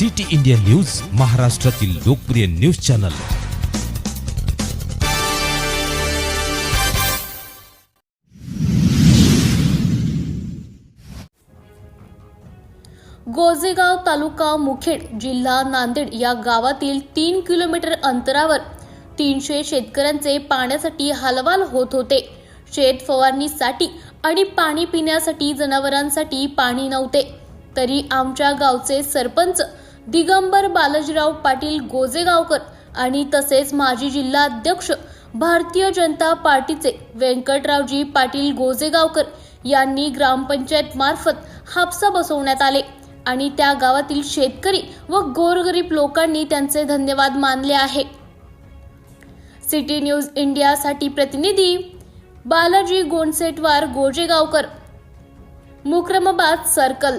City India news महाराष्ट्रातील लोकप्रिय news channel. Gojegaon taluka Mukhed जिल्हा नांदेड या गावातील तीन किलोमीटर अंतरावर तीनशे शेतकऱ्यांचे पाण्यासाठी हालवाल होत होते. शेत फवारणीसाठी आणि पाणी पिण्यासाठी जनावरांसाठी पाणी नव्हते. तरी आमच्या गावचे सरपंच दिगंबर बालाजीराव पाटील गोजेगावकर आणि तसेच माजी जिल्हा अध्यक्ष भारतीय जनता पार्टीचे व्यंकटरावजी पाटील गोजेगावकर यांनी ग्रामपंचायत मार्फत हापसा बसवण्यात आले आणि त्या गावातील शेतकरी व गोरगरीब लोकांनी त्यांचे धन्यवाद मानले आहे. सिटी न्यूज इंडियासाठी प्रतिनिधी बालाजी गोंडसेटवार गोजेगावकर. मुक्रमाबाद सर्कल